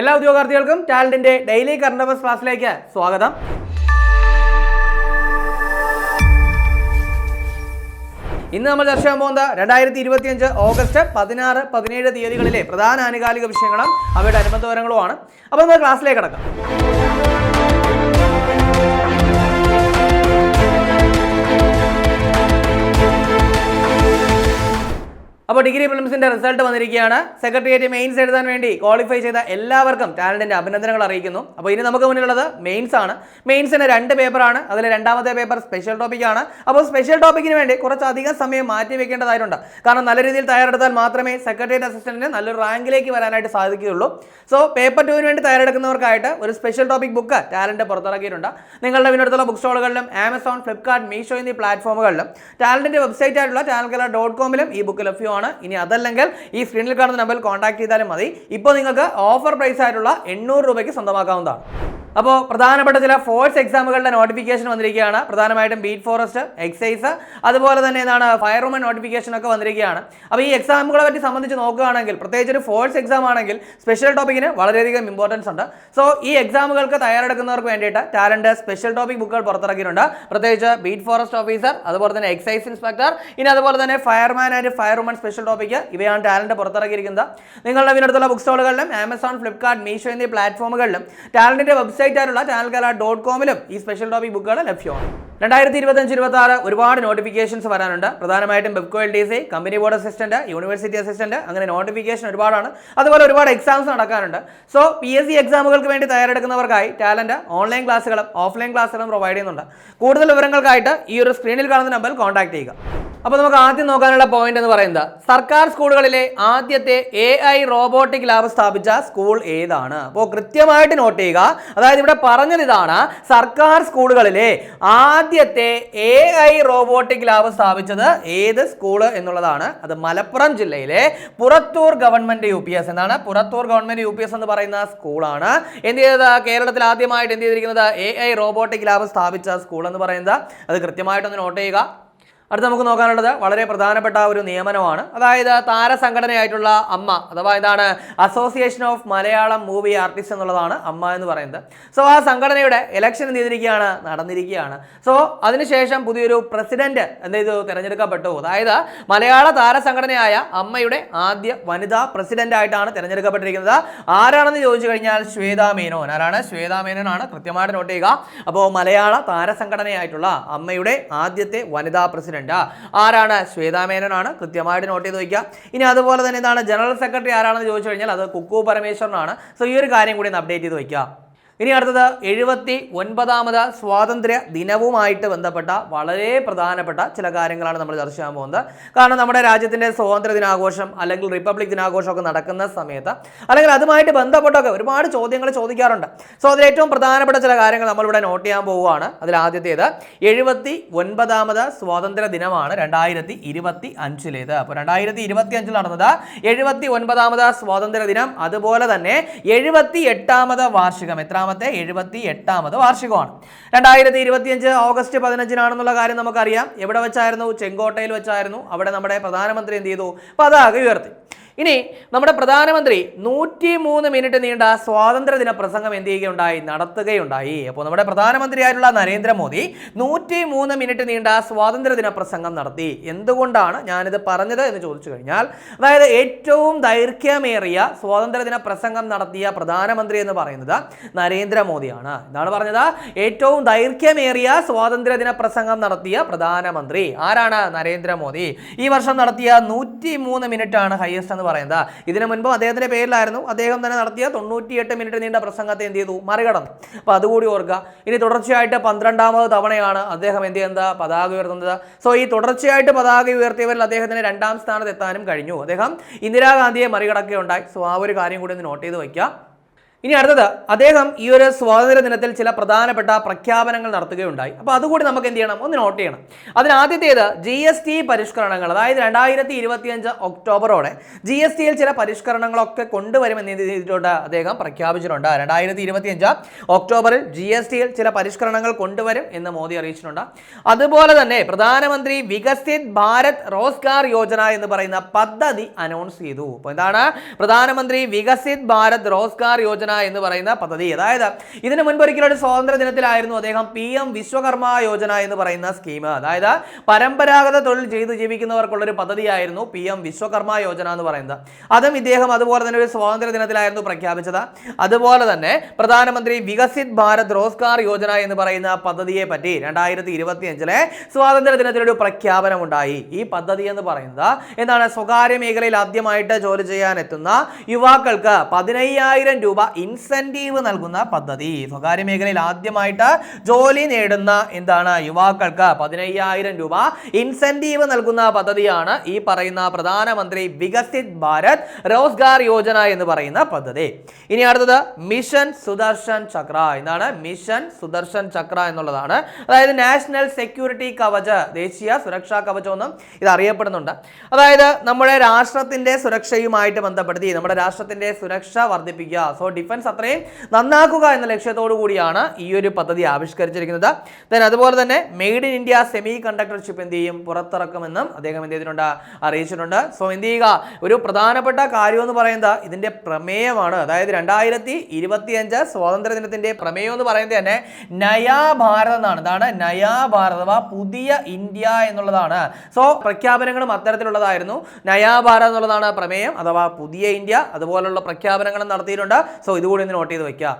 എല്ലാ ഉദ്യോഗാർത്ഥികൾക്കും ടാലന്റിന്റെ ഡെയിലി കറണ്ട് അഫയേഴ്സ് ക്ലാസ്സിലേക്ക് സ്വാഗതം. ഇന്ന് നമ്മൾ ചർച്ച ചെയ്യാൻ പോകുന്നത് രണ്ടായിരത്തി ഇരുപത്തിയഞ്ച് ഓഗസ്റ്റ് പതിനാറ് പതിനേഴ് തീയതികളിലെ പ്രധാന ആനുകാലിക വിഷയങ്ങളും അവയുടെ അനുബന്ധ വിവരങ്ങളുമാണ്. അപ്പോൾ നമ്മൾ ക്ലാസ്സിലേക്ക് കിടക്കാം. അപ്പോൾ ഡിഗ്രി ഫിലിംസിന്റെ റിസൾട്ട് വന്നിരിക്കുകയാണ്. സെക്രട്ടേറിയറ്റ് മെയിൻസ് എഴുതാൻ വേണ്ടി ക്വാളിഫൈ ചെയ്ത എല്ലാവർക്കും ടാലന്റിന്റെ അഭിനന്ദനങ്ങൾ അറിയിക്കുന്നു. അപ്പോൾ ഇനി നമുക്ക് മുന്നിലുള്ളത് മെയിൻസ് ആണ്. മെയിൻസിന് രണ്ട് പേപ്പറാണ് അതിൽ രണ്ടാമത്തെ പേപ്പർ സ്പെഷ്യൽ ടോപ്പിക് ആണ്. അപ്പോൾ സ്പെഷ്യൽ ടോപ്പിക്കിന് വേണ്ടി കുറച്ചധികം സമയം മാറ്റി വെക്കേണ്ടതായിട്ടുണ്ട്. കാരണം നല്ല രീതിയിൽ തയ്യാറെടുത്താൽ മാത്രമേ സെക്രട്ടേറിയറ്റ് അസിസ്റ്റന്റിന് നല്ലൊരു റാങ്കിലേക്ക് വരാനായിട്ട് സാധിക്കുകയുള്ളൂ. സോ പേപ്പർ ടുവിന് വേണ്ടി തയ്യാറെടുക്കുന്നവർക്കായിട്ട് ഒരു സ്പെഷ്യൽ ടോപ്പിക് ബുക്ക് ടാലന്റ് പുറത്തിറക്കിയിട്ടുണ്ട്. നിങ്ങളുടെ വിനടുത്തുള്ള ബുക്ക് സ്റ്റോളുകളിലും ആമസോൺ ഫ്ലിപ്കാർട്ട് മീഷോ എന്നീ പ്ലാറ്റ്ഫോമുകളിലും ടാലന്റിന്റെ വെബ്സൈറ്റ് ആയിട്ടുള്ള ടാലൻകല ഡോട്ട് കോമിലും ഈ ബുക്ക് ലഭ്യമാണ്. ഇനി അതല്ലെങ്കിൽ ഈ സ്ക്രീനിൽ കാണുന്ന നമ്പറിൽ കോൺടാക്ട് ചെയ്താലും മതി. ഇപ്പോൾ നിങ്ങൾക്ക് ഓഫർ പ്രൈസ് ആയിട്ടുള്ള എണ്ണൂറ് രൂപയ്ക്ക് സ്വന്തമാക്കാവുന്നതാണ്. അപ്പോൾ പ്രധാനപ്പെട്ട ചില ഫോഴ്സ് എക്സാമുകളുടെ നോട്ടിഫിക്കേഷൻ വന്നിരിക്കുകയാണ്. പ്രധാനമായിട്ടും ബീറ്റ് ഫോറസ്റ്റ് എക്സൈസ് അതുപോലെ തന്നെ എന്താണ് ഫയർവുമൻ നോട്ടിഫിക്കേഷൻ ഒക്കെ വന്നിരിക്കുകയാണ്. അപ്പോൾ ഈ എക്സാമുകളെ പറ്റി സംബന്ധിച്ച് നോക്കുകയാണെങ്കിൽ പ്രത്യേകിച്ച് ഒരു ഫോഴ്സ് എക്സാം ആണെങ്കിൽ സ്പെഷ്യൽ ടോപ്പിക്കിന് വളരെയധികം ഇമ്പോർട്ടൻസ് ഉണ്ട്. സോ ഈ എക്സാമുകൾക്ക് തയ്യാറെടുക്കുന്നവർക്ക് വേണ്ടിയിട്ട് ടാലന്റ് സ്പെഷ്യൽ ടോപ്പിക് ബുക്കുകൾ പുറത്തിറക്കിയിട്ടുണ്ട്. പ്രത്യേകിച്ച് ബീറ്റ് ഫോറസ്റ്റ് ഓഫീസർ അതുപോലെ തന്നെ എക്സൈസ് ഇൻസ്പെക്ടർ ഇനി അതുപോലെ തന്നെ fireman and firewoman special topic ഇവയാണ് ടാലന്റ് പുറത്തിറക്കിയിരിക്കുന്നത്. നിങ്ങളുടെ വിനടുത്തുള്ള ബുക്ക് സ്റ്റോളുകളിലും ആമസോൺ ഫ്ലിപ്കാർട്ട് മീഷോ എന്നീ പ്ലാറ്റ്ഫോമുകളിലും ടാലന്റിന്റെ വെബ്സൈറ്റ് ആയിട്ടുള്ള ടാലൻകല ഡോട്ട് കോമിലും ഈ സ്പെഷ്യൽ ടോപ്പിക് ബുക്കുകൾ ലഭ്യമാണ്. രണ്ടായിരത്തി ഇരുപത്തഞ്ച് ഇരുപത്തി ആറ് ഒരുപാട് നോട്ടിഫിക്കേഷൻസ് വരാനുണ്ട്. പ്രധാനമായിട്ടും Bevco L D C company board assistant university assistant അങ്ങനെ നോട്ടിഫിക്കേഷൻ ഒരുപാടാണ്. അതുപോലെ ഒരുപാട് എക്സാംസ് നടക്കാനുണ്ട്. സോ പി എസ് സി എക്സാമുകൾക്ക് വേണ്ടി തയ്യാറെടുക്കുന്നവർക്കായി ടാലന്റ് ഓൺലൈൻ ക്ലാസ്സുകളും ഓഫ്ലൈൻ ക്ലാസ്സുകളും പ്രൊവൈഡ് ചെയ്യുന്നുണ്ട്. കൂടുതൽ വിവരങ്ങൾക്കായിട്ട് ഈ ഒരു സ്ക്രീനിൽ കാണുന്ന നമ്പർ കോൺടാക്ട് ചെയ്യുക. അപ്പോൾ നമുക്ക് ആദ്യം നോക്കാനുള്ള പോയിന്റ് എന്ന് പറയുന്നത് സർക്കാർ സ്കൂളുകളിലെ ആദ്യത്തെ എ ഐ റോബോട്ടിക് ലാബ് സ്ഥാപിച്ച സ്കൂൾ ഏതാണ്? അപ്പോൾ കൃത്യമായിട്ട് നോട്ട് ചെയ്യുക. അതായത് ഇവിടെ പറഞ്ഞത് ഇതാണ് സർക്കാർ സ്കൂളുകളിലെ ആദ്യത്തെ എ ഐ റോബോട്ടിക് ലാബ് സ്ഥാപിച്ചത് ഏത് സ്കൂൾ എന്നുള്ളതാണ്. അത് മലപ്പുറം ജില്ലയിലെ Purathur government U P S എന്നാണ്. Purathur government U P S എന്ന് പറയുന്ന സ്കൂളാണ് എന്ത് ചെയ്തത്? കേരളത്തിൽ ആദ്യമായിട്ട് എന്ത് ചെയ്തിരിക്കുന്നത്? എ ഐ റോബോട്ടിക് ലാബ് സ്ഥാപിച്ച സ്കൂൾ എന്ന് പറയുന്നത്. അത് കൃത്യമായിട്ടൊന്ന് നോട്ട് ചെയ്യുക. അടുത്ത് നമുക്ക് നോക്കാനുള്ളത് വളരെ പ്രധാനപ്പെട്ട ഒരു നിയമനമാണ്. അതായത് താരസംഘടനയായിട്ടുള്ള അമ്മ അഥവാ എന്താണ് association of Malayalam movie artist എന്നുള്ളതാണ് അമ്മ എന്ന് പറയുന്നത്. സോ ആ സംഘടനയുടെ ഇലക്ഷൻ എന്ത് ചെയ്തിരിക്കുകയാണ്? നടന്നിരിക്കുകയാണ്. സോ അതിനുശേഷം പുതിയൊരു പ്രസിഡന്റ് എന്ത് ചെയ്തു? തിരഞ്ഞെടുക്കപ്പെട്ടു. അതായത് മലയാള താരസംഘടനയായ അമ്മയുടെ ആദ്യ വനിതാ പ്രസിഡന്റ് ആയിട്ടാണ് തിരഞ്ഞെടുക്കപ്പെട്ടിരിക്കുന്നത്. ആരാണെന്ന് ചോദിച്ചു കഴിഞ്ഞാൽ ശ്വേതാ മേനോൻ. ആരാണ്? ശ്വേതാ മേനോനാണ്. കൃത്യമായിട്ട് നോട്ട് ചെയ്യുക. അപ്പോൾ മലയാള താരസംഘടനയായിട്ടുള്ള അമ്മയുടെ ആദ്യത്തെ വനിതാ പ്രസിഡന്റ് ആരാണ്? ശ്വേതാ മേനോനാണ് കൃത്യമായിട്ട് നോട്ട് ചെയ്ത് വയ്ക്കുക ഇനി അതുപോലെ തന്നെ എന്താണ് ജനറൽ സെക്രട്ടറി ആരാണെന്ന് ചോദിച്ചു കഴിഞ്ഞാൽ അത് കുക്കു പരമേശ്വരനാണ്. സോ ഈ ഒരു കാര്യം കൂടി ഒന്ന് അപ്ഡേറ്റ് ചെയ്ത് വയ്ക്കുക ഇനി അടുത്തത് എഴുപത്തി ഒൻപതാമത് സ്വാതന്ത്ര്യ ദിനവുമായിട്ട് ബന്ധപ്പെട്ട വളരെ പ്രധാനപ്പെട്ട ചില കാര്യങ്ങളാണ് നമ്മൾ ചർച്ച ചെയ്യാൻ പോകുന്നത്. കാരണം നമ്മുടെ രാജ്യത്തിന്റെ സ്വാതന്ത്ര്യ ദിനാഘോഷം അല്ലെങ്കിൽ റിപ്പബ്ലിക് ദിനാഘോഷമൊക്കെ നടക്കുന്ന സമയത്ത് അല്ലെങ്കിൽ അതുമായിട്ട് ബന്ധപ്പെട്ടൊക്കെ ഒരുപാട് ചോദ്യങ്ങൾ ചോദിക്കാറുണ്ട്. സോ അതിൽ ഏറ്റവും പ്രധാനപ്പെട്ട ചില കാര്യങ്ങൾ നമ്മളിവിടെ നോട്ട് ചെയ്യാൻ പോവുകയാണ്. അതിൽ ആദ്യത്തേത് എഴുപത്തി ഒൻപതാമത് സ്വാതന്ത്ര്യ ദിനമാണ് രണ്ടായിരത്തി ഇരുപത്തി അഞ്ചിലേത് അപ്പോൾ രണ്ടായിരത്തി ഇരുപത്തി അഞ്ചിൽ നടന്നത് എഴുപത്തി ഒൻപതാമത് സ്വാതന്ത്ര്യ ദിനം. അതുപോലെ തന്നെ എഴുപത്തി എട്ടാമത് വാർഷികം എത്രാമത്തെ എഴുപത്തി എട്ടാമത് വാർഷികമാണ്. രണ്ടായിരത്തി ഇരുപത്തിയഞ്ച് ഓഗസ്റ്റ് പതിനഞ്ചിനാണെന്നുള്ള കാര്യം നമുക്കറിയാം. എവിടെ വെച്ചായിരുന്നു? ചെങ്കോട്ടയിൽ വെച്ചായിരുന്നു. അവിടെ നമ്മുടെ പ്രധാനമന്ത്രി എന്ത് ചെയ്തു? പതാക ഉയർത്തി. ഇനി നമ്മുടെ പ്രധാനമന്ത്രി നൂറ്റി മൂന്ന് മിനിറ്റ് നീണ്ട സ്വാതന്ത്ര്യദിന പ്രസംഗം എന്ത് ചെയ്യുകയുണ്ടായി? നടത്തുകയുണ്ടായി. അപ്പോൾ നമ്മുടെ പ്രധാനമന്ത്രിയായിട്ടുള്ള നരേന്ദ്രമോദി നൂറ്റി മൂന്ന് മിനിറ്റ് നീണ്ട സ്വാതന്ത്ര്യദിന പ്രസംഗം നടത്തി. എന്തുകൊണ്ടാണ് ഞാനിത് പറഞ്ഞത് എന്ന് ചോദിച്ചു കഴിഞ്ഞാൽ അതായത് ഏറ്റവും ദൈർഘ്യമേറിയ സ്വാതന്ത്ര്യദിന പ്രസംഗം നടത്തിയ പ്രധാനമന്ത്രി എന്ന് പറയുന്നത് നരേന്ദ്രമോദിയാണ്. എന്താണ് പറഞ്ഞത്? ഏറ്റവും ദൈർഘ്യമേറിയ സ്വാതന്ത്ര്യദിന പ്രസംഗം നടത്തിയ പ്രധാനമന്ത്രി ആരാണ്? നരേന്ദ്രമോദി. ഈ വർഷം നടത്തിയ നൂറ്റി മൂന്ന് മിനിറ്റ് ആണ് ഹയസ്റ്റ് പറയുന്നത്. ഇതിനു മുൻപ് അദ്ദേഹത്തിന്റെ പേരിലായിരുന്നു. അദ്ദേഹം തന്നെ നടത്തിയ തൊണ്ണൂറ്റിയെട്ട് മിനിറ്റ് നീണ്ട പ്രസംഗത്തെ എന്ത് ചെയ്തു? മറികടന്നു. അപ്പോൾ അതുകൂടി ഓർക്കുക ഇനി തുടർച്ചയായിട്ട് പന്ത്രണ്ടാമത് തവണയാണ് അദ്ദേഹം എന്ത് ചെയ്യുന്നത്? പതാക ഉയർത്തുന്നത്. സോ ഈ തുടർച്ചയായിട്ട് പതാക ഉയർത്തിയവരിൽ അദ്ദേഹത്തിന് രണ്ടാം സ്ഥാനത്ത് എത്താനും കഴിഞ്ഞു. അദ്ദേഹം ഇന്ദിരാഗാന്ധിയെ മറികടക്കുകയുണ്ടായി. സോ ആ ഒരു കാര്യം കൂടി ഒന്ന് നോട്ട് ചെയ്ത് വയ്ക്കുക ഇനി അടുത്തത് അദ്ദേഹം ഈ ഒരു സ്വാതന്ത്ര്യ ദിനത്തിൽ ചില പ്രധാനപ്പെട്ട പ്രഖ്യാപനങ്ങൾ നടത്തുകയുണ്ടായി. അപ്പോൾ അതുകൂടി നമുക്ക് എന്ത് ചെയ്യണം? ഒന്ന് നോട്ട് ചെയ്യണം. അതിന് ആദ്യത്തേത് ജി എസ് ടി പരിഷ്കരണങ്ങൾ. അതായത് രണ്ടായിരത്തി ഇരുപത്തിയഞ്ച് ഒക്ടോബറോടെ ജി എസ് ടിയിൽ ചില പരിഷ്കരണങ്ങളൊക്കെ കൊണ്ടുവരുമെന്ന് ചെയ്തിട്ടുണ്ട് അദ്ദേഹം പ്രഖ്യാപിച്ചിട്ടുണ്ട്. രണ്ടായിരത്തി ഇരുപത്തിയഞ്ച് ഒക്ടോബറിൽ ജി എസ് ടിയിൽ ചില പരിഷ്കരണങ്ങൾ കൊണ്ടുവരും എന്ന് മോദി അറിയിച്ചിട്ടുണ്ട്. അതുപോലെ തന്നെ പ്രധാനമന്ത്രി വികസിത് ഭാരത് റോസ്ഗാർ യോജന എന്ന് പറയുന്ന പദ്ധതി അനൗൺസ് ചെയ്തു. അപ്പോൾ എന്താണ്? പ്രധാനമന്ത്രി വികസിത് ഭാരത് റോസ്ഗാർ യോജന എന്ന് പറയുന്ന പദ്ധതി. അതായത് ഇതിന് മുൻപ് ഒരിക്കലും ഒരു സ്വാതന്ത്ര്യ ദിനത്തിലായിരുന്നു അദ്ദേഹം പി എം വിശ്വകർമ്മ യോജന എന്ന് പറയുന്ന സ്കീം അതായത് പരമ്പരാഗത തൊഴിൽ ചെയ്ത് ജീവിക്കുന്നവർക്കുള്ള ഒരു പദ്ധതിയായിരുന്നു പി എം വിശ്വകർമ്മ യോജന എന്ന് പറയുന്നത്. അതും ഇദ്ദേഹം അതുപോലെ തന്നെ ഒരു സ്വാതന്ത്ര്യ ദിനത്തിലായിരുന്നു പ്രഖ്യാപിച്ചത്. അതുപോലെ തന്നെ പ്രധാനമന്ത്രി വികസിത് ഭാരത് റോസ്ഗാർ യോജന എന്ന് പറയുന്ന പദ്ധതിയെ പറ്റി രണ്ടായിരത്തി ഇരുപത്തി അഞ്ചിലെ സ്വാതന്ത്ര്യ ദിനത്തിലൊരു പ്രഖ്യാപനം ഉണ്ടായി ഈ പദ്ധതി എന്ന് പറയുന്നത് എന്താണ്? സ്വകാര്യ മേഖലയിൽ ആദ്യമായിട്ട് ജോലി ചെയ്യാൻ എത്തുന്ന യുവാക്കൾക്ക് പതിനയ്യായിരം രൂപ ഇൻസെന്റീവ് നൽകുന്ന പദ്ധതി. സ്വകാര്യ മേഖലയിൽ ആദ്യമായിട്ട് ജോലി നേടുന്ന എന്താണ് യുവാക്കൾക്ക് പതിനയ്യായിരം രൂപ ഇൻസെന്റീവ് നൽകുന്ന പദ്ധതിയാണ് ഈ പറയുന്ന പ്രധാനമന്ത്രി വികസിത് ഭാരത് റോസ്ഗാർ യോജന എന്ന് പറയുന്ന പദ്ധതി. ഇനി അടുത്തത് മിഷൻ സുദർശൻ ചക്ര. എന്താണ്? മിഷൻ സുദർശൻ ചക്ര എന്നുള്ളതാണ്. അതായത് നാഷണൽ സെക്യൂരിറ്റി കവച് ദേശീയ സുരക്ഷാ കവചം എന്നും ഇത് അറിയപ്പെടുന്നുണ്ട്. അതായത് നമ്മുടെ രാഷ്ട്രത്തിന്റെ സുരക്ഷയുമായിട്ട് ബന്ധപ്പെടുത്തി നമ്മുടെ രാഷ്ട്രത്തിന്റെ സുരക്ഷ വർദ്ധിപ്പിക്കുക. സോ ഡിഫൻസ് അത്രയും നന്നാക്കുക എന്ന ലക്ഷ്യത്തോടു കൂടിയാണ് ഈ ഒരു പദ്ധതി ആവിഷ്കരിച്ചിരിക്കുന്നത്. ദെൻ അതുപോലെ തന്നെ made in India semiconductor chip എന്ത് ചെയ്യും? പുറത്തിറക്കുമെന്നും അദ്ദേഹം എന്ത് ചെയ്തിട്ടുണ്ട്? അറിയിച്ചിട്ടുണ്ട്. സോ എന്ത് ചെയ്യുക? ഒരു പ്രധാനപ്പെട്ട കാര്യം എന്ന് പറയുന്നത് ഇതിന്റെ പ്രമേയമാണ്. അതായത് രണ്ടായിരത്തി ഇരുപത്തിയഞ്ച് സ്വാതന്ത്ര്യ ദിനത്തിന്റെ പ്രമേയം എന്ന് പറയുന്നത് തന്നെ നയാ ഭാരത് എന്നാണ്. ഇതാണ് നയാ ഭാരത് അഥവാ പുതിയ ഇന്ത്യ എന്നുള്ളതാണ്. സോ പ്രഖ്യാപനങ്ങളും അത്തരത്തിലുള്ളതായിരുന്നു. നയാ ഭാരത് എന്നുള്ളതാണ് പ്രമേയം. അഥവാ പുതിയ ഇന്ത്യ അതുപോലുള്ള പ്രഖ്യാപനങ്ങളും നടത്തിയിട്ടുണ്ട്. സോ ഇതുകൂടി ഒന്ന് നോട്ട് ചെയ്ത് വെക്കുക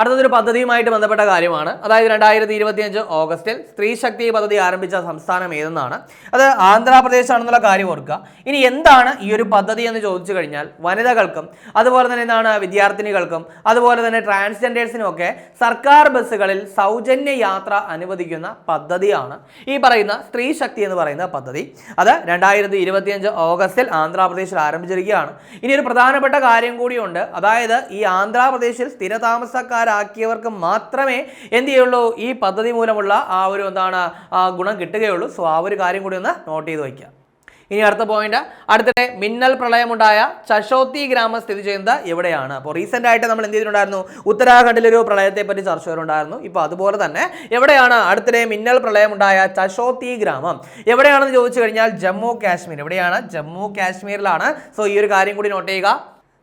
അടുത്തതൊരു പദ്ധതിയുമായിട്ട് ബന്ധപ്പെട്ട കാര്യമാണ്. അതായത് രണ്ടായിരത്തി ഇരുപത്തിയഞ്ച് ഓഗസ്റ്റിൽ സ്ത്രീ ശക്തി പദ്ധതി ആരംഭിച്ച സംസ്ഥാനം ഏതെന്നാണ്. അത് ആന്ധ്രാപ്രദേശ് ആണെന്നുള്ള കാര്യം ഓർക്കുക. ഇനി എന്താണ് ഈ ഒരു പദ്ധതി എന്ന് ചോദിച്ചു കഴിഞ്ഞാൽ വനിതകൾക്കും അതുപോലെ തന്നെ എന്താണ് വിദ്യാർത്ഥിനികൾക്കും അതുപോലെ തന്നെ ട്രാൻസ്ജെൻഡേഴ്സിനും ഒക്കെ സർക്കാർ ബസ്സുകളിൽ സൗജന്യ യാത്ര അനുവദിക്കുന്ന പദ്ധതിയാണ് ഈ പറയുന്ന സ്ത്രീ ശക്തി എന്ന് പറയുന്ന പദ്ധതി. അത് രണ്ടായിരത്തി ഇരുപത്തിയഞ്ച് ഓഗസ്റ്റിൽ ആന്ധ്രാപ്രദേശിൽ ആരംഭിച്ചിരിക്കുകയാണ്. ഇനി ഒരു പ്രധാനപ്പെട്ട കാര്യം കൂടിയുണ്ട്. അതായത് ഈ ആന്ധ്രാപ്രദേശിൽ സ്ഥിരതാമസക്കാരാക്കിയവർക്ക് മാത്രമേ എന്ത് ചെയ്യുള്ളൂ ഈ പദ്ധതി മൂലമുള്ള ആ ഒരു എന്താണ് ആ ഗുണം കിട്ടുകയുള്ളൂ. സോ ആ ഒരു കാര്യം കൂടി ഒന്ന് നോട്ട് ചെയ്ത് വയ്ക്കുക. ഇനി അടുത്ത പോയിന്റ് അടുത്തിടെ മിന്നൽ പ്രളയമുണ്ടായ ചശോത്തി ഗ്രാമം സ്ഥിതി ചെയ്യുന്നത് എവിടെയാണ്? അപ്പോൾ റീസെന്റ് ആയിട്ട് നമ്മൾ എന്ത് ചെയ്തിട്ടുണ്ടായിരുന്നു? ഉത്തരാഖണ്ഡിലൊരു പ്രളയത്തെ പറ്റി ചർച്ച വരുന്നുണ്ടായിരുന്നു ഇപ്പോൾ അതുപോലെ തന്നെ എവിടെയാണ് അടുത്തിടെ മിന്നൽ പ്രളയമുണ്ടായ ചശോത്തി ഗ്രാമം? എവിടെയാണെന്ന് ചോദിച്ചു കഴിഞ്ഞാൽ ജമ്മു കാശ്മീർ. എവിടെയാണ്? ജമ്മു കാശ്മീരിലാണ്. സോ ഈ ഒരു കാര്യം കൂടി നോട്ട് ചെയ്യുക.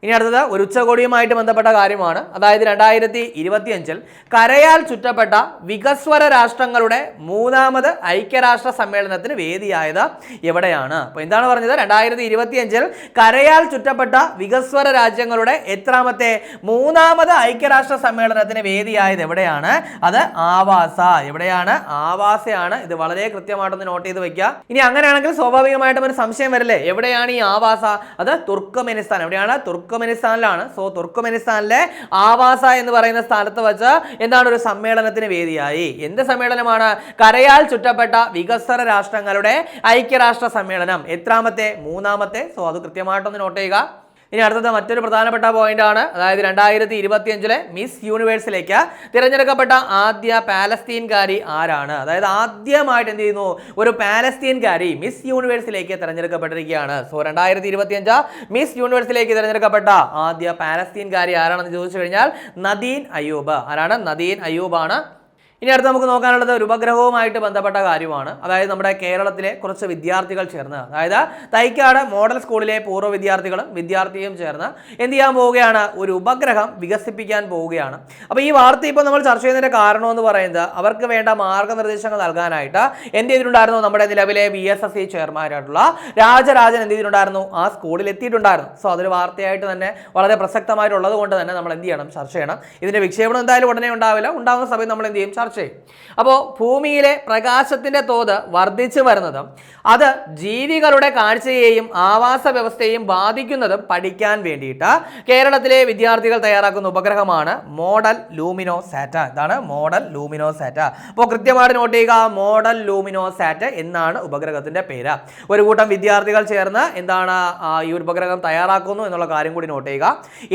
ഇനി അടുത്തത് ഒരു ഉച്ചകോടിയുമായിട്ട് ബന്ധപ്പെട്ട കാര്യമാണ്. അതായത് രണ്ടായിരത്തി ഇരുപത്തിയഞ്ചിൽ കരയാൽ ചുറ്റപ്പെട്ട വികസ്വര രാഷ്ട്രങ്ങളുടെ മൂന്നാമത് ഐക്യരാഷ്ട്ര സമ്മേളനത്തിന് വേദിയായത് എവിടെയാണ്? അപ്പോൾ എന്താണ് പറഞ്ഞത്? രണ്ടായിരത്തി ഇരുപത്തിയഞ്ചിൽ കരയാൽ ചുറ്റപ്പെട്ട വികസ്വര രാജ്യങ്ങളുടെ എത്രാമത്തെ മൂന്നാമത് ഐക്യരാഷ്ട്ര സമ്മേളനത്തിന് വേദിയായത് എവിടെയാണ്? അത് ആവാസ. എവിടെയാണ്? ആവാസയാണ്. ഇത് വളരെ കൃത്യമായിട്ടൊന്ന് നോട്ട് ചെയ്ത് വെക്കുക ഇനി അങ്ങനെയാണെങ്കിൽ സ്വാഭാവികമായിട്ടും ഒരു സംശയം വരില്ലേ? എവിടെയാണ് ഈ ആവാസ? അത് തുർക്കമെനിസ്ഥാൻ. എവിടെയാണ്? തുർക്കമെനിസ്ഥാനിലാണ്. സോ തുർക്കമെനിസ്ഥാനിലെ ആവാസ എന്ന് പറയുന്ന സ്ഥലത്ത് വെച്ച് എന്താണ് ഒരു സമ്മേളനത്തിന് വേദിയായി. എന്ത് സമ്മേളനമാണ്? കരയാൽ ചുറ്റപ്പെട്ട വികസന രാഷ്ട്രങ്ങളുടെ ഐക്യരാഷ്ട്ര സമ്മേളനം. എത്രാമത്തെ? മൂന്നാമത്തെ? സോ അത് കൃത്യമായിട്ടൊന്ന് നോട്ട് ചെയ്യുക. ഇനി അടുത്തത് മറ്റൊരു പ്രധാനപ്പെട്ട പോയിന്റാണ് അതായത് രണ്ടായിരത്തി ഇരുപത്തിയഞ്ചിലെ മിസ് യൂണിവേഴ്സിലേക്ക് തിരഞ്ഞെടുക്കപ്പെട്ട ആദ്യ പാലസ്തീൻകാരി ആരാണ്? അതായത് ആദ്യമായിട്ട് എന്ത് ചെയ്യുന്നു? ഒരു പാലസ്തീൻകാരി മിസ് യൂണിവേഴ്സിലേക്ക് തിരഞ്ഞെടുക്കപ്പെട്ടിരിക്കുകയാണ്. സോ രണ്ടായിരത്തി ഇരുപത്തിയഞ്ച് മിസ് യൂണിവേഴ്സിലേക്ക് തിരഞ്ഞെടുക്കപ്പെട്ട ആദ്യ പാലസ്തീൻകാരി ആരാണെന്ന് ചോദിച്ചു കഴിഞ്ഞാൽ നദീൻ അയ്യൂബ്. ആരാണ്? നദീൻ അയ്യൂബാണ് ഇനി അടുത്ത് നമുക്ക് നോക്കാനുള്ളത് ഒരു ഉപഗ്രഹവുമായിട്ട് ബന്ധപ്പെട്ട കാര്യമാണ്. അതായത് നമ്മുടെ കേരളത്തിലെ കുറച്ച് വിദ്യാർത്ഥികൾ ചേർന്ന് അതായത് തൈക്കാട് മോഡൽ സ്കൂളിലെ പൂർവ വിദ്യാർത്ഥികളും വിദ്യാർത്ഥിയും ചേർന്ന് എന്ത് ചെയ്യാൻ പോവുകയാണ്? ഒരു ഉപഗ്രഹം വികസിപ്പിക്കാൻ പോവുകയാണ്. അപ്പോൾ ഈ വാർത്ത ഇപ്പോൾ നമ്മൾ ചർച്ച ചെയ്യുന്നതിന്റെ കാരണം എന്ന് പറയുന്നത് അവർക്ക് വേണ്ട മാർഗനിർദ്ദേശങ്ങൾ നൽകാനായിട്ട് എന്ത് ചെയ്തിട്ടുണ്ടായിരുന്നു? നമ്മുടെ നിലവിലെ ബി എസ് എസ് സി ചെയർമാനായിട്ടുള്ള രാജരാജൻ എന്ത് ചെയ്തിട്ടുണ്ടായിരുന്നു? ആ സ്കൂളിൽ എത്തിയിട്ടുണ്ടായിരുന്നു. സോ അതൊരു വാർത്തയായിട്ട് തന്നെ വളരെ പ്രസക്തമായിട്ടുള്ളത് കൊണ്ട് തന്നെ നമ്മൾ എന്ത് ചെയ്യണം? ചർച്ച ചെയ്യണം. ഇതിന്റെ വിക്ഷേപണം എന്തായാലും ഉടനെ ഉണ്ടാവില്ല. ഉണ്ടാകുന്ന സമയത്ത് നമ്മൾ എന്ത് ചെയ്യും? ചർച്ച ചെയ്യും അപ്പോൾ ഭൂമിയിലെ പ്രകാശത്തിന്റെ തോത് വർദ്ധിച്ചു വരുന്നതും അത് ജീവികളുടെ കാഴ്ചയെയും ആവാസ വ്യവസ്ഥയെയും ബാധിക്കുന്നതും പഠിക്കാൻ വേണ്ടിയിട്ട് കേരളത്തിലെ വിദ്യാർത്ഥികൾ തയ്യാറാക്കുന്ന ഉപഗ്രഹമാണ് മോഡൽ ലൂമിനോ സാറ്റ ഇതാണ് മോഡൽ ലൂമിനോ സാറ്റ അപ്പോൾ കൃത്യമായിട്ട് നോട്ട് ചെയ്യുക മോഡൽ ലൂമിനോ സാറ്റ എന്നാണ് ഉപഗ്രഹത്തിന്റെ പേര്. ഒരു കൂട്ടം വിദ്യാർത്ഥികൾ ചേർന്ന് എന്താണ് ഈ ഉപഗ്രഹം തയ്യാറാക്കുന്നു എന്നുള്ള കാര്യം കൂടി നോട്ട് ചെയ്യുക.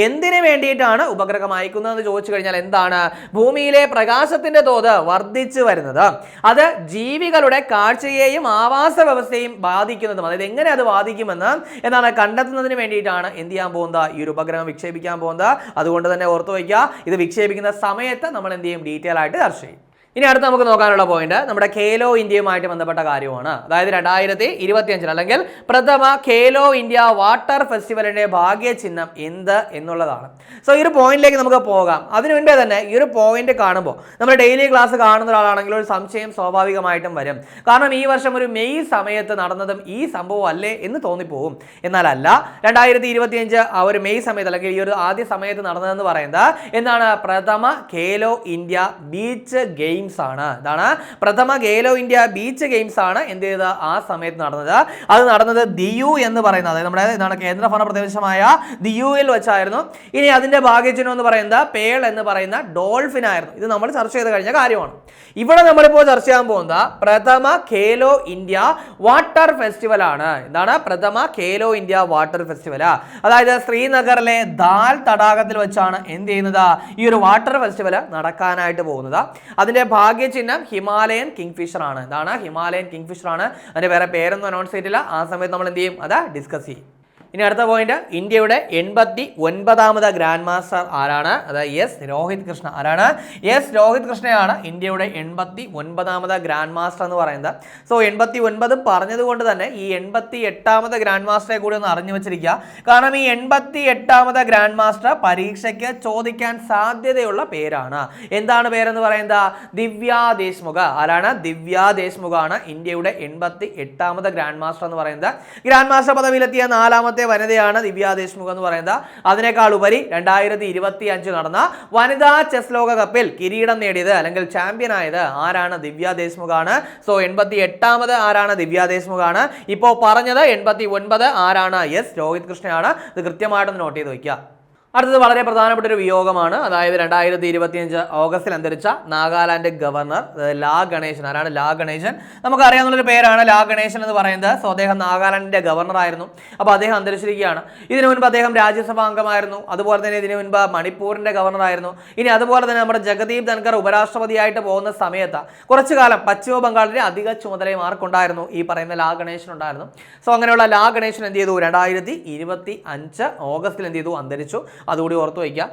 എന്തിനു വേണ്ടിയിട്ടാണ് ഉപഗ്രഹം അയക്കുന്നതെന്ന് ചോദിച്ചു കഴിഞ്ഞാൽ എന്താണ് ഭൂമിയിലെ പ്രകാശത്തിന്റെ തോത് വർദ്ധിച്ചു വരുന്നത്. അത് ജീവികളുടെ കാഴ്ചയെയും ആവാസ വ്യവസ്ഥയും ബാധിക്കുന്നതും. അതായത് എങ്ങനെ അത് ബാധിക്കുമെന്ന് എന്നാണ് കണ്ടെത്തുന്നതിന് വേണ്ടിയിട്ടാണ് എന്ത് ചെയ്യാൻ പോകുന്നത്? ഈ ഒരു ഉപഗ്രഹം വിക്ഷേപിക്കാൻ പോകുന്നത്. അതുകൊണ്ട് തന്നെ ഓർത്തു വയ്ക്കുക ഇത് വിക്ഷേപിക്കുന്ന സമയത്ത് നമ്മൾ എന്ത് ചെയ്യും? ഡീറ്റെയിൽ ആയിട്ട് ചർച്ച ചെയ്യും. ഇനി അടുത്ത് നമുക്ക് നോക്കാനുള്ള പോയിന്റ് നമ്മുടെ ഖേലോ ഇന്ത്യയുമായിട്ട് ബന്ധപ്പെട്ട കാര്യമാണ്. അതായത് രണ്ടായിരത്തി ഇരുപത്തിയഞ്ചിൽ അല്ലെങ്കിൽ പ്രഥമ ഖേലോ ഇന്ത്യ വാട്ടർ ഫെസ്റ്റിവലിന്റെ ഭാഗ്യചിഹ്നം എന്ത് എന്നുള്ളതാണ്. സോ ഈ ഒരു പോയിന്റിലേക്ക് നമുക്ക് പോകാം. അതിനു മുൻപേ തന്നെ ഈ ഒരു പോയിന്റ് കാണുമ്പോൾ നമ്മൾ ഡെയിലി ക്ലാസ് കാണുന്ന ഒരാളാണെങ്കിൽ ഒരു സംശയം സ്വാഭാവികമായിട്ടും വരും. കാരണം ഈ വർഷം ഒരു മെയ് സമയത്ത് നടന്നതും ഈ സംഭവം അല്ലേ എന്ന് തോന്നിപ്പോവും. എന്നാലല്ല രണ്ടായിരത്തി ഇരുപത്തിയഞ്ച് ആ ഒരു മെയ് സമയത്ത് അല്ലെങ്കിൽ ഈ ഒരു ആദ്യ സമയത്ത് നടന്നതെന്ന് പറയുന്നത് എന്താണ്? പ്രഥമ ഖേലോ ഇന്ത്യ ബീച്ച് ഗെയിംസ് ആണ്. ഇതാണ് പ്രഥമ ഖേലോ ഇന്ത്യ ബീച്ച് ഗെയിംസ് ആണ് എന്ത് ചെയ്തത് ആ സമയത്ത് നടന്നത്. അത് നടന്നത് ദിയു എന്ന് പറയുന്നത്. അതായത് നമ്മുടെ എന്താണ് കേന്ദ്രഭരണ പ്രദേശമായ ദിയുവിൽ വെച്ചായിരുന്നു. ഇനി അതിന്റെ ഭാഗ്യചിഹ്നം എന്ന് പറയുന്നത് പേൾ എന്ന് പറയുന്ന ഡോൾഫിൻ ആയിരുന്നു. ഇത് നമ്മൾ ചർച്ച ചെയ്ത് കഴിഞ്ഞ കാര്യമാണ്. ഇവിടെ നമ്മളിപ്പോൾ ചർച്ച ചെയ്യാൻ പോകുന്നത് പ്രഥമ ഖേലോ ഇന്ത്യ വാട്ടർ ഫെസ്റ്റിവൽ ആണ്. എന്താണ് പ്രഥമ ഖേലോ ഇന്ത്യ വാട്ടർ ഫെസ്റ്റിവൽ അതായത് ശ്രീനഗറിലെ ദാൽ തടാകത്തിൽ വെച്ചാണ് എന്ത് ചെയ്യുന്നത് ഈ ഒരു വാട്ടർ ഫെസ്റ്റിവൽ നടക്കാനായിട്ട് പോകുന്നത്. അതിന്റെ ഭാഗ്യചിഹ്നം ഹിമാലയൻ കിങ്ഫിഷർ ആണ് ഇതാണ് ഹിമാലയൻ കിങ്ഫിഷർ ആണ് അതിന്റെ വേറെ പേരൊന്നും അനൗൺസ് ചെയ്തിട്ടില്ല. ആ സമയത്ത് നമ്മൾ എന്ത് ചെയ്യും? അത് ഡിസ്കസ് ചെയ്യും. ഇനി അടുത്ത പോയിന്റ് ഇന്ത്യയുടെ എൺപത്തി ഒൻപതാമത് ഗ്രാൻഡ് മാസ്റ്റർ ആരാണ്? അതായത് എസ് രോഹിത് കൃഷ്ണ. ആരാണ്? എസ് രോഹിത് കൃഷ്ണയാണ് ഇന്ത്യയുടെ എൺപത്തി ഒൻപതാമത് ഗ്രാൻഡ് മാസ്റ്റർ എന്ന് പറയുന്നത്. സോ എൺപത്തി ഒൻപത് പറഞ്ഞതുകൊണ്ട് തന്നെ ഈ എൺപത്തി എട്ടാമത് ഗ്രാൻഡ് മാസ്റ്ററെ കൂടി ഒന്ന് അറിഞ്ഞു വെച്ചിരിക്കുക. കാരണം ഈ എൺപത്തി എട്ടാമത് ഗ്രാൻഡ് മാസ്റ്റർ പരീക്ഷയ്ക്ക് ചോദിക്കാൻ സാധ്യതയുള്ള പേരാണ്. എന്താണ് പേരെന്ന് പറയുന്നത്? ദിവ്യ ദേശ്മുഖ. ആരാണ്? ദിവ്യ ദേശ്മുഖാണ് ഇന്ത്യയുടെ എൺപത്തി എട്ടാമത് ഗ്രാൻഡ് മാസ്റ്റർ എന്ന് പറയുന്നത്. ഗ്രാൻഡ് മാസ്റ്റർ പദവിയിലെത്തിയ നാലാമത്തെ വനിതയാണ് ദിവ്യ ദേശ്മുഖ് എന്ന് പറയുന്നത്. അതിനേക്കാൾ ഉപരി രണ്ടായിരത്തി ഇരുപത്തി അഞ്ച് നടന്ന വനിതാ ചെസ് ലോകകപ്പിൽ കിരീടം നേടിയത് അല്ലെങ്കിൽ ചാമ്പ്യൻ ആയത് ആരാണ്? ദിവ്യ ദേശ്മുഖ് ആണ് സോ എൺപത്തി എട്ടാമത് ആരാണ് ദിവ്യ ദേശ്മുഖ് ആണ് ഇപ്പോൾ പറഞ്ഞത് എൺപത്തി ഒൻപത് ആരാണ്? എസ് രോഹിത് കൃഷ്ണയാണ്. ഇത് കൃത്യമായിട്ടൊന്ന് നോട്ട് ചെയ്ത് വയ്ക്കുക അടുത്തത് വളരെ പ്രധാനപ്പെട്ട ഒരു വിയോഗമാണ്. അതായത് രണ്ടായിരത്തി ഇരുപത്തിയഞ്ച് ഓഗസ്റ്റിൽ അന്തരിച്ച നാഗാലാൻഡ് ഗവർണർ ലാ ഗണേശൻ. ആരാണ് ലാ ഗണേശൻ? നമുക്ക് നമുക്കറിയാവുന്നൊരു പേരാണ് ലാ ഗണേശൻ എന്ന് പറയുന്നത്. സോ അദ്ദേഹം നാഗാലാൻഡിന്റെ ഗവർണർ ആയിരുന്നു. അപ്പോൾ അദ്ദേഹം അന്തരിച്ചിരിക്കുകയാണ്. ഇതിനു മുൻപ് അദ്ദേഹം രാജ്യസഭാ അംഗമായിരുന്നു. അതുപോലെ തന്നെ ഇതിനു മുൻപ് മണിപ്പൂരിന്റെ ഗവർണർ ആയിരുന്നു. ഇനി അതുപോലെ തന്നെ നമ്മുടെ ജഗദീപ് ധൻകർ ഉപരാഷ്ട്രപതിയായിട്ട് പോകുന്ന സമയത്ത് കുറച്ചു കാലം പശ്ചിമ അധിക ചുമതലയും ആർക്കുണ്ടായിരുന്നു? ഈ പറയുന്ന ലാ ഗണേശൻ ഉണ്ടായിരുന്നു. സോ അങ്ങനെയുള്ള ലാ ഗണേശൻ എന്ത് ചെയ്തു? രണ്ടായിരത്തി ഇരുപത്തി അഞ്ച് ഓഗസ്റ്റിൽ എന്ത് ചെയ്തു? അന്തരിച്ചു. അതുകൂടി ഓർത്ത് വയ്ക്കുക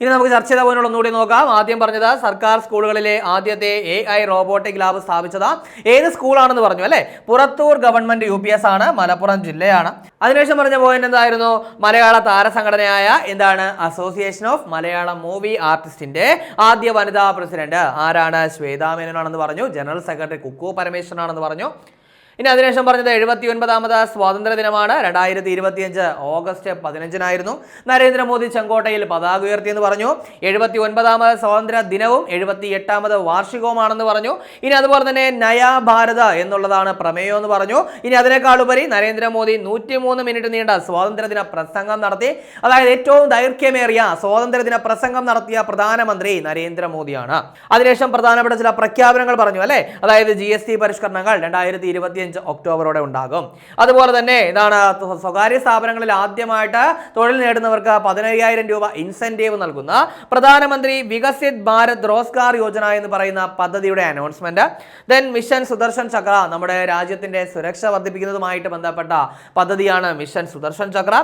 ഇനി നമുക്ക് ചർച്ച ചെയ്ത പോലുള്ള ഒന്നുകൂടി നോക്കാം. ആദ്യം പറഞ്ഞത് സർക്കാർ സ്കൂളുകളിലെ ആദ്യത്തെ എ ഐ റോബോട്ടിക് ലാബ് സ്ഥാപിച്ചത്. ഏത് സ്കൂളാണെന്ന് പറഞ്ഞു അല്ലേ? Purathur government U P S ആണ് മലപ്പുറം ജില്ലയാണ്. അതിനുശേഷം പറഞ്ഞ പോയിന്റ് എന്തായിരുന്നു? മലയാള താരസംഘടനയായ എന്താണ്? അസോസിയേഷൻ ഓഫ് മലയാളം മൂവി ആർട്ടിസ്റ്റിന്റെ ആദ്യ വനിതാ പ്രസിഡന്റ്. ആരാണ്? ശ്വേതാ മേനോനാണെന്ന് പറഞ്ഞു. ജനറൽ സെക്രട്ടറി കുക്കു പരമേശ്വരനാണെന്ന് പറഞ്ഞു. ഇനി അതിനുശേഷം പറഞ്ഞത് എഴുപത്തി ഒൻപതാമത് സ്വാതന്ത്ര്യ ദിനമാണ് രണ്ടായിരത്തി ഇരുപത്തിയഞ്ച് ഓഗസ്റ്റ് പതിനഞ്ചിനായിരുന്നു. നരേന്ദ്രമോദി ചെങ്കോട്ടയിൽ പതാക ഉയർത്തിയെന്ന് പറഞ്ഞു. എഴുപത്തി ഒൻപതാമത് സ്വാതന്ത്ര്യ ദിനവും എഴുപത്തി എട്ടാമത് വാർഷികവുമാണെന്ന് പറഞ്ഞു. ഇനി അതുപോലെ തന്നെ നയാ ഭാരത എന്നുള്ളതാണ് പ്രമേയം എന്ന് പറഞ്ഞു. ഇനി അതിനേക്കാൾ ഉപരി നരേന്ദ്രമോദി നൂറ്റിമൂന്ന് മിനിറ്റ് നീണ്ട സ്വാതന്ത്ര്യദിന പ്രസംഗം നടത്തി. അതായത് ഏറ്റവും ദൈർഘ്യമേറിയ സ്വാതന്ത്ര്യദിന പ്രസംഗം നടത്തിയ പ്രധാനമന്ത്രി നരേന്ദ്രമോദിയാണ്. അതിനുശേഷം പ്രധാനപ്പെട്ട ചില പ്രഖ്യാപനങ്ങൾ പറഞ്ഞു അല്ലേ? അതായത് ജി പരിഷ്കരണങ്ങൾ രണ്ടായിരത്തി ഇരുപത്തിയഞ്ച് ഒക്ടോബറോടെ ഉണ്ടാകും. അതുപോലെ തന്നെ ഇതാണ് സ്വകാര്യ സ്ഥാപനങ്ങളിൽ ആദ്യമായിട്ട് തൊഴിൽ നേടുന്നവർക്ക് പതിനയ്യായിരം രൂപ ഇൻസെന്റീവ് നൽകുന്ന പ്രധാനമന്ത്രി വികസിത് ഭാരത് റോസ്ഗാർ യോജന എന്ന് പറയുന്ന പദ്ധതിയുടെ announcement. Then mission Sudarshan Chakra നമ്മുടെ രാജ്യത്തിന്റെ സുരക്ഷ വർദ്ധിപ്പിക്കുന്നതുമായിട്ട് ബന്ധപ്പെട്ട പദ്ധതിയാണ് mission Sudarshan Chakra.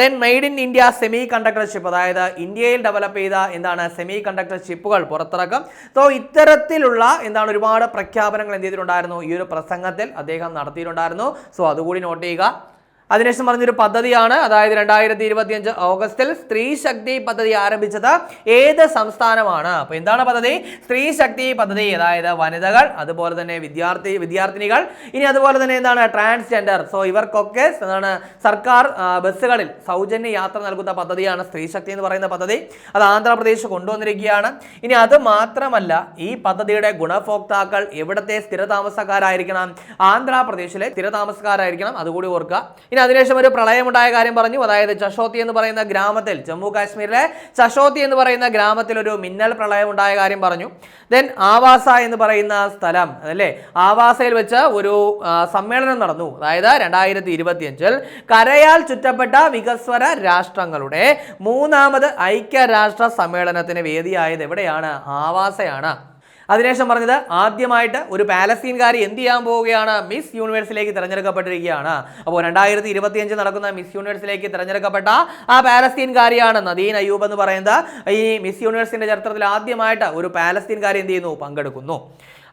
Then made in India semiconductor chip അതായത് ഇന്ത്യയിൽ ഡെവലപ്പ് ചെയ്ത എന്താണ് സെമി കണ്ടക്ടർ ചിപ്പുകൾ പുറത്തിറക്കും. സോ ഇത്തരത്തിലുള്ള എന്താണ് ഒരുപാട് പ്രഖ്യാപനങ്ങൾ എന്ത് ചെയ്തിട്ടുണ്ടായിരുന്നു ഈ ഒരു പ്രസംഗത്തിൽ. അദ്ദേഹം നടത്തിയിട്ടുണ്ടായിരുന്നു. സോ അതുകൂടി നോട്ട് ചെയ്യുക. അതിനുശേഷം പറഞ്ഞൊരു പദ്ധതിയാണ് അതായത് രണ്ടായിരത്തി ഇരുപത്തിയഞ്ച് ഓഗസ്റ്റിൽ സ്ത്രീ ശക്തി പദ്ധതി ആരംഭിച്ചത് ഏത് സംസ്ഥാനമാണ്? അപ്പോൾ എന്താണ് പദ്ധതി? സ്ത്രീ ശക്തി പദ്ധതി അതായത് വനിതകൾ അതുപോലെ തന്നെ വിദ്യാർത്ഥി വിദ്യാർത്ഥിനികൾ ഇനി അതുപോലെ തന്നെ എന്താണ്? ട്രാൻസ്ജെൻഡർ. സോ ഇവർക്കൊക്കെ എന്താണ്? സർക്കാർ ബസ്സുകളിൽ സൗജന്യ യാത്ര നൽകുന്ന പദ്ധതിയാണ് സ്ത്രീ ശക്തി എന്ന് പറയുന്ന പദ്ധതി. അത് ആന്ധ്രാപ്രദേശ് കൊണ്ടുവന്നിരിക്കുകയാണ്. ഇനി അത് മാത്രമല്ല ഈ പദ്ധതിയുടെ ഗുണഭോക്താക്കൾ എവിടത്തെ സ്ഥിരതാമസക്കാരായിരിക്കണം? ആന്ധ്രാപ്രദേശിലെ സ്ഥിരതാമസക്കാരായിരിക്കണം. അതുകൂടി ഓർക്കുക. ഇനി അതിനുശേഷം ഒരു പ്രളയമുണ്ടായ കാര്യം പറഞ്ഞു. അതായത് ചഷോത്തി എന്ന് പറയുന്ന ഗ്രാമത്തിൽ ജമ്മു കാശ്മീരിലെ ചഷോത്തി എന്ന് പറയുന്ന ഗ്രാമത്തിൽ ഒരു മിന്നൽ പ്രളയം ഉണ്ടായ കാര്യം പറഞ്ഞു. ദെൻ ആവാസ എന്ന് പറയുന്ന സ്ഥലം അല്ലേ ആവാസയിൽ വെച്ച് ഒരു സമ്മേളനം നടന്നു. അതായത് രണ്ടായിരത്തി ഇരുപത്തിയഞ്ചിൽ കരയാൽ ചുറ്റപ്പെട്ട വികസ്വര രാഷ്ട്രങ്ങളുടെ മൂന്നാമത് ഐക്യരാഷ്ട്ര സമ്മേളനത്തിന് വേദിയായത് എവിടെയാണ്? ആവാസയാണ്. അതിനുശേഷം പറഞ്ഞത് ആദ്യമായിട്ട് ഒരു പാലസ്തീൻകാരി എന്ത് ചെയ്യാൻ പോവുകയാണ്? മിസ് യൂണിവേഴ്സിലേക്ക് തിരഞ്ഞെടുക്കപ്പെട്ടിരിക്കുകയാണ്. അപ്പോൾ രണ്ടായിരത്തി ഇരുപത്തിയഞ്ച് നടക്കുന്ന മിസ് യൂണിവേഴ്സിലേക്ക് തിരഞ്ഞെടുക്കപ്പെട്ട ആ പാലസ്തീൻകാരിയാണ് നദീൻ അയ്യൂബ് എന്ന് പറയുന്നത്. ഈ മിസ് യൂണിവേഴ്സിന്റെ ചരിത്രത്തിൽ ആദ്യമായിട്ട് ഒരു പാലസ്തീൻകാരി എന്ത് ചെയ്യുന്നു? പങ്കെടുക്കുന്നു.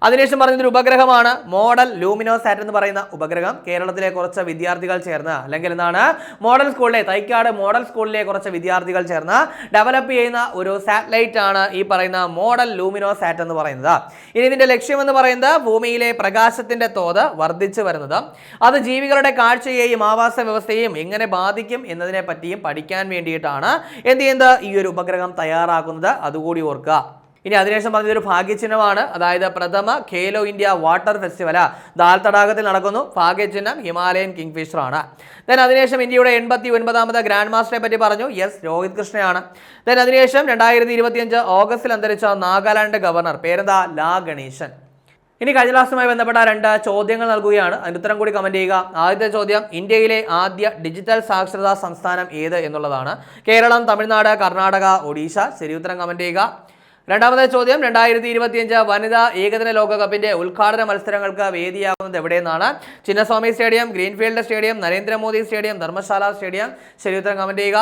അതിനുശേഷം പറഞ്ഞൊരു ഉപഗ്രഹമാണ് മോഡൽ ലൂമിനോ സാറ്റ് എന്ന് പറയുന്ന ഉപഗ്രഹം. കേരളത്തിലെ കുറച്ച് വിദ്യാർത്ഥികൾ ചേർന്ന് അല്ലെങ്കിൽ എന്താണ് മോഡൽ സ്കൂളിലെ തൈക്കാട് മോഡൽ സ്കൂളിലെ കുറച്ച് വിദ്യാർത്ഥികൾ ചേർന്ന് ഡെവലപ്പ് ചെയ്യുന്ന ഒരു സാറ്റലൈറ്റ് ആണ് ഈ പറയുന്ന മോഡൽ ലൂമിനോ സാറ്റ് എന്ന് പറയുന്നത്. ഇനി ഇതിന്റെ ലക്ഷ്യം എന്ന് പറയുന്നത് ഭൂമിയിലെ പ്രകാശത്തിന്റെ തോത് വർദ്ധിച്ചു വരുന്നത്. അത് ജീവികളുടെ കാഴ്ചയെയും ആവാസ വ്യവസ്ഥയെയും എങ്ങനെ ബാധിക്കും എന്നതിനെ പറ്റിയും പഠിക്കാൻ വേണ്ടിയിട്ടാണ് എന്ത് ചെയ്യുന്നത് ഈ ഒരു ഉപഗ്രഹം തയ്യാറാക്കുന്നത്. അതുകൂടി ഓർക്കുക. ഇനി അതിനുശേഷം പറഞ്ഞതൊരു ഭാഗ്യചിഹ്നമാണ്. അതായത് പ്രഥമ Khelo India water festival. Dal തടാകത്തിൽ നടക്കുന്നു. ഭാഗ്യചിഹ്നം ഹിമാലയൻ കിങ് ഫിഷറാണ് ദെൻ അതിനുശേഷം ഇന്ത്യയുടെ എൺപത്തി ഒൻപതാമത് ഗ്രാൻഡ് മാസ്റ്ററെ പറ്റി പറഞ്ഞു. യെസ് രോഹിത് കൃഷ്ണയാണ്. ദെൻ അതിനുശേഷം രണ്ടായിരത്തി ഇരുപത്തിയഞ്ച് ഓഗസ്റ്റിൽ അന്തരിച്ച നാഗാലാൻഡ് ഗവർണർ. പേരെന്താ? ലാ ഗണേശൻ. ഇനി കഴിഞ്ഞ ക്ലാസ്സുമായി ബന്ധപ്പെട്ട രണ്ട് ചോദ്യങ്ങൾ നൽകുകയാണ്. അതിന് ഉത്തരം കൂടി കമന്റ് ചെയ്യുക. ആദ്യത്തെ ചോദ്യം ഇന്ത്യയിലെ ആദ്യ ഡിജിറ്റൽ സാക്ഷരതാ സംസ്ഥാനം ഏത് എന്നുള്ളതാണ്. കേരളം തമിഴ്നാട് കർണാടക ഒഡീഷ. ശരി ഉത്തരം കമന്റ് ചെയ്യുക. രണ്ടാമത്തെ ചോദ്യം രണ്ടായിരത്തി ഇരുപത്തിയഞ്ച് വനിതാ ഏകദിന ലോകകപ്പിന്റെ ഉദ്ഘാടന മത്സരങ്ങൾക്ക് വേദിയാകുന്നത് എവിടെയെന്നാണ്. Chinnaswamy stadium Greenfield stadium Narendra Modi stadium Dharamshala stadium. ശരി ഉത്തരം കമന്റ് ചെയ്യുക.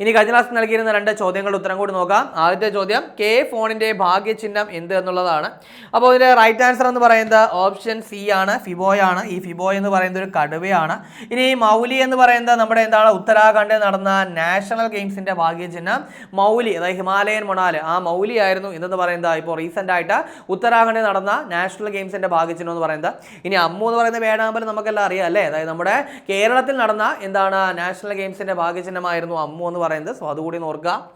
ഇനി കഴിഞ്ഞ ക്ലാസ് നൽകിയിരുന്ന രണ്ട് ചോദ്യങ്ങളുടെ ഉത്തരം കൂടി നോക്കാം. ആദ്യത്തെ ചോദ്യം കെ ഫോണിന്റെ ഭാഗ്യചിഹ്നം എന്ത് എന്നുള്ളതാണ്. അപ്പോൾ ഇതിന്റെ റൈറ്റ് ആൻസർ എന്ന് പറയുന്നത് ഓപ്ഷൻ സി ആണ് ഫിബോയാണ് ഈ ഫിബോ എന്ന് പറയുന്നത് ഒരു കടുവയാണ്. ഇനി മൗലി എന്ന് പറയുന്നത് നമ്മുടെ എന്താണ് ഉത്തരാഖണ്ഡിൽ നടന്ന നാഷണൽ ഗെയിംസിന്റെ ഭാഗ്യചിഹ്നം. മൗലി അതായത് ഹിമാലയൻ മൊണാൽ. ആ മൗലി ആയിരുന്നു ഇതെന്ന് പറയുന്നത്? ഇപ്പോൾ റീസെന്റ് ആയിട്ട് ഉത്തരാഖണ്ഡിൽ നടന്ന നാഷണൽ ഗെയിംസിന്റെ ഭാഗ്യചിഹ്നം എന്ന് പറയുന്നത്. ഇനി അമ്മു എന്ന് പറയുന്ന വേഴാമ്പലം നമുക്കെല്ലാം അറിയാം അല്ലേ? അതായത് നമ്മുടെ കേരളത്തിൽ നടന്ന എന്താണ് നാഷണൽ ഗെയിംസിന്റെ ഭാഗ്യചിഹ്നമായിരുന്നു അമ്മു എന്ന് പറയുന്നത്. സോ അതുകൂടി ഓർക്കുക.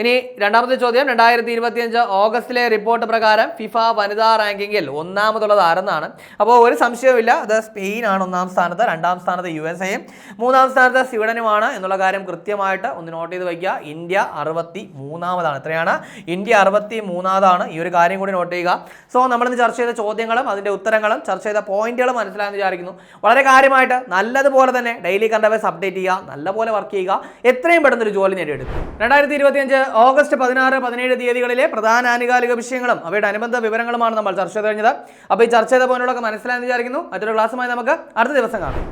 ഇനി രണ്ടാമത്തെ ചോദ്യം രണ്ടായിരത്തി ഇരുപത്തിയഞ്ച് ഓഗസ്റ്റിലെ റിപ്പോർട്ട് പ്രകാരം ഫിഫ വനിതാ റാങ്കിങ്ങിൽ ഒന്നാമതുള്ളത് ആരെന്നാണ്? അപ്പോൾ ഒരു സംശയവുമില്ല. അത് സ്പെയിൻ ആണ് ഒന്നാം സ്ഥാനത്ത് രണ്ടാം സ്ഥാനത്ത് യു എസ് എയും മൂന്നാം സ്ഥാനത്ത് സ്വീഡനുമാണ് എന്നുള്ള കാര്യം കൃത്യമായിട്ട് ഒന്ന് നോട്ട് ചെയ്ത് വയ്ക്കുക. ഇന്ത്യ അറുപത്തി മൂന്നാമതാണ് എത്രയാണ്? ഇന്ത്യ അറുപത്തി മൂന്നാമതാണ് ഈ ഒരു കാര്യം കൂടി നോട്ട് ചെയ്യുക. സോ നമ്മളിന്ന് ചർച്ച ചെയ്ത ചോദ്യങ്ങളും അതിന്റെ ഉത്തരങ്ങളും ചർച്ച ചെയ്ത പോയിന്റുകളും മനസ്സിലായെന്ന് വിചാരിക്കുന്നു. വളരെ കാര്യമായിട്ട് നല്ലതുപോലെ തന്നെ ഡെയിലി കണ്ടവേഴ്സ് അപ്ഡേറ്റ് ചെയ്യുക നല്ലപോലെ വർക്ക് ചെയ്യുക. എത്രയും പെട്ടെന്ന് ഒരു ജോലി നേടിയെടുക്കും രണ്ടായിരത്തി ഇരുപത്തിയഞ്ച് ഓഗസ്റ്റ് പതിനാറ് പതിനേഴ് തീയതികളിലെ പ്രധാന ആനുകാലിക വിഷയങ്ങളും അവയുടെ അനുബന്ധ വിവരങ്ങളുമാണ് നമ്മൾ ചർച്ച ചെയ്ത് കഴിഞ്ഞത്. അപ്പോൾ ഈ ചർച്ച ചെയ്ത പോയിന്റുകളൊക്കെ മനസ്സിലായെന്ന് വിചാരിക്കുന്നു. മറ്റൊരു ക്ലാസ്സുമായി നമുക്ക് അടുത്ത ദിവസം കാണാം.